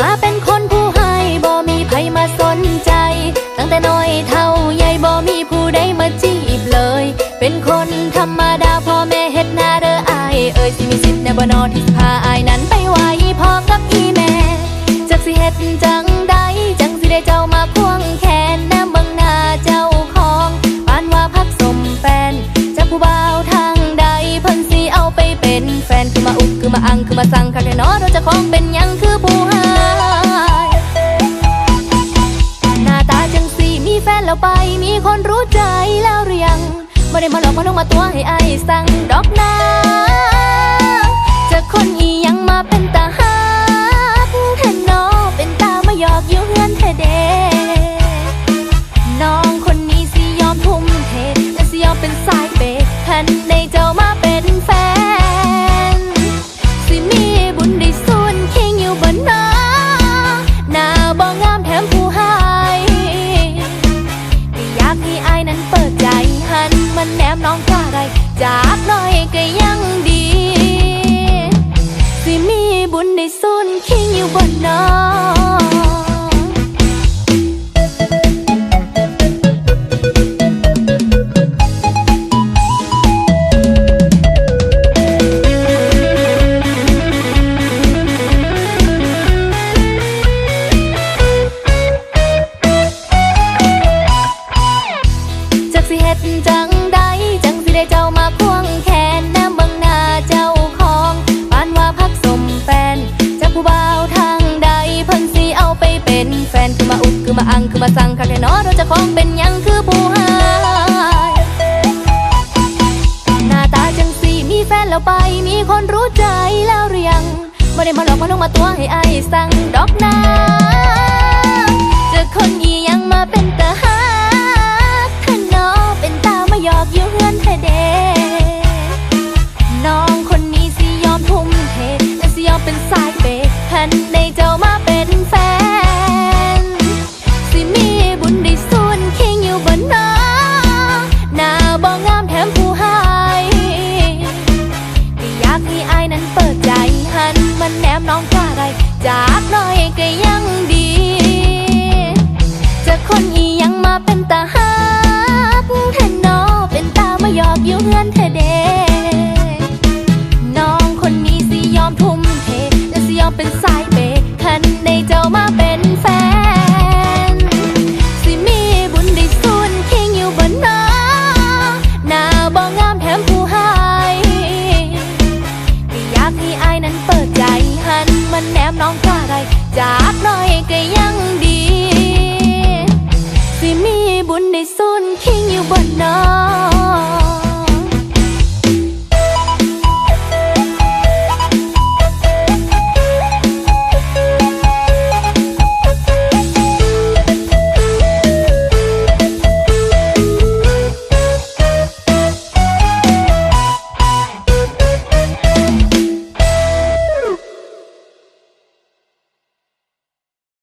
มาเป็นคนผู้ให้บ่มีไผมาสนใจ ตั้งแต่น้อยเท่าใหญ่บ่มีผู้ใดมาจีบเลย เป็นคนธรรมดาพ่อแม่เฮ็ดหน้าเด้ออาย เอ้ยสิมีสิทธิ์แน่บ่นอที่ มาสั่งคักแน่นอเราจะคองเป็นยังคือผู้หายหน้าตาจังสีมีแฟนแล้วไป มีคนรู้ใจแล้วหรือยังไม่ได้มาหลอกมาลวงมาตัวให้ไอ้ายสั่งดอกนาจะคนอียังมาเป็นตา นั้นเปิดใจหันมันแนมน้องกว่าไรจากน้อยก็ยังดี สิมีบุญได้ส่วนคิงอยู่บนน้าจั สิเฮ็ดจังใดจังสิได้เจ้ามาควงแขนแนมเบิ่งหน้าเจ้าของปานว่าพักสมแฟนจากผู้บ่าวทางใดเพิ่นสิเอาไปเป็นแฟนคือมาอุกคือมาอังคือมาสั่งคักแน่นอเราจะของเป็นหยังคือผู้หายหน้าตาจังสีมีแฟนแล้วไปมีคนรู้ใจแล้วหรือยังไม่ได้มาหลอกมาลงมาตัวให้ไอ้ายสั่งดอกนาเจอคนอียัง